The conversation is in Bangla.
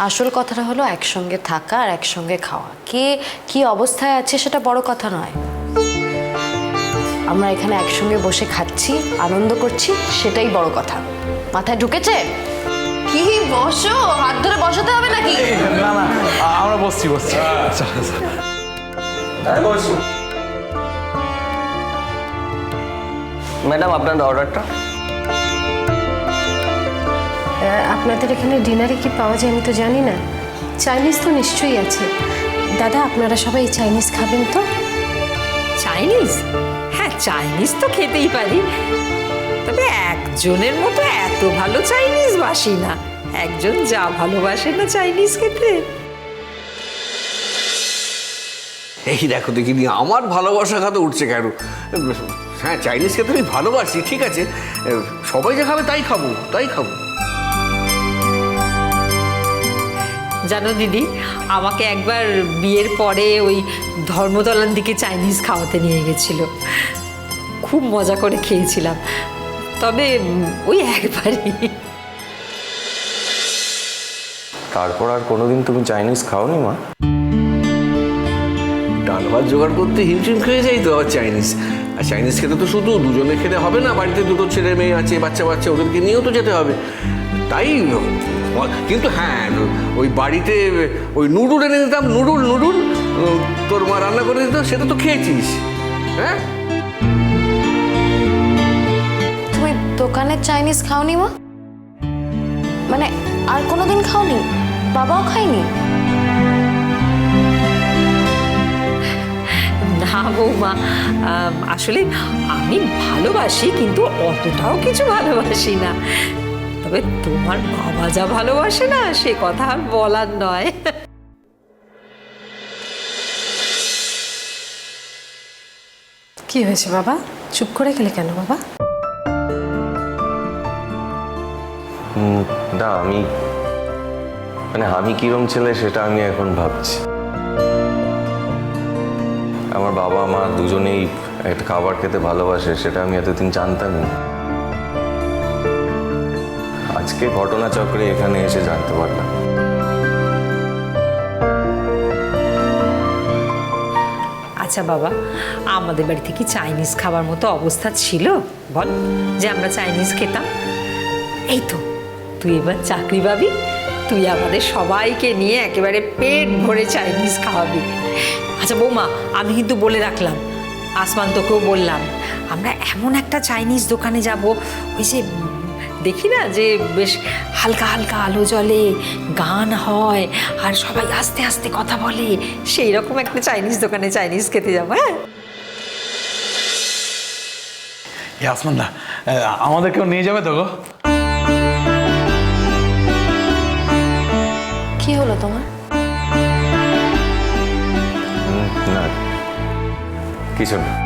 আসল কথাটা হলো একসঙ্গে থাকা আর একসঙ্গে খাওয়া। কে কি অবস্থায় আছে সেটা বড় কথা নয়। আমরা এখানে একসঙ্গে বসে খাচ্ছি আনন্দ করছি সেটাই বড় কথা। মাথায় ঢুকেছে? কি বসো? হাত ধরে বসাতে হবে নাকি? না না আমরা বসছি বসছি। চলো, চলো। ম্যাডাম আপনার অর্ডারটা আপনাদের এখানে ডিনারে কি পাওয়া যায় আমি তো জানি না। চাইনিজ তো নিশ্চয়ই আছে। দাদা আপনারা সবাই চাইনিজ খাবেন তো? চাইনিজ হ্যাঁ চাইনিজ তো খেতেই পারি। তবে একজনের মতো এত ভালো চাইনিজ বাসি না। একজন যা ভালোবাসে না চাইনিজ খেতে। এই দেখো দেখিনি আমার ভালোবাসা খাতে উঠছে কেন? হ্যাঁ চাইনিজ খেতে আমি ভালোবাসি ঠিক আছে। সবাই যা খাবে তাই খাব তাই খাব। জানো দিদি আমাকে একবার বিয়ের পরে ওই ধর্মতলার দিকে চাইনিজ খাওয়াতে নিয়ে গেছিল। খুব মজা করে খেয়েছিলাম। তবে ওই একবারই। তারপর আর কোনোদিন তুমি চাইনিজ খাওনি মা? ডাল ভাত জোগাড় করতে হিমশিম খেয়ে যাই তো আবার চাইনিজ আর চাইনিজ খেতে তো শুধু দুজনে খেতে হবে না বাড়িতে দুটো ছেলে মেয়ে আছে বাচ্চা বাচ্চা ওদেরকে নিয়েও তো যেতে হবে। তাই কিন্তু হ্যাঁ ওই বাড়িতে ওই নুডুল এনে দিতাম নুডুল নুডুল তোর মা রান্না করে দিত সেটা তো খেয়েছিস হ্যাঁ? তুমি দোকানের চাইনিজ খাওনি মা? মানে আর কোনোদিন খাওনি? বাবাও খায়নি? না বৌমা আসলে আমি ভালোবাসি কিন্তু অতটাও কিছু ভালোবাসি না। তবে তোমার বাবা যা ভালোবাসে না সে কথা আর বলার নয়। কি হয়েছে বাবা? চুপ করে গেলে কেন বাবা? হুম, না আমি মানে আমি কিরম ছেলে সেটা আমি এখন ভাবছি। আমার বাবা মা দুজনেই একটা খাবার খেতে ভালোবাসে সেটা আমি এতদিন জানতামই না। আজকে ঘটনাচক্রে এখানে এসে জানতে পারলাম। আচ্ছা বাবা, আমাদের বাড়িতে কি চাইনিজ খাবার মতো অবস্থা ছিল। বল, যে আমরা চাইনিজ খেতাম। এই তো, তুই এবার চাকরি পাবি, তুই আমাদের সবাইকে নিয়ে একেবারে পেট ভরে চাইনিজ খাওয়াবি। আচ্ছা বৌমা, আমি কিন্তু বলে রাখলাম, আসমান তোকেও বললাম, আমরা এমন একটা চাইনিজ দোকানে যাব, ওই যে দেখি না যে বেশ হালকা হালকা আলো জ্বলে গান হয় আর সবাই আস্তে আস্তে কথা বলে। সেই রকম একটা চাইনিজ দোকানে চাইনিজ খেতে যাব হ্যাঁ? এই আসমান দা আমাদেরকেও নিয়ে যাবে তো গো? কি হলো তোমার? কিছু না।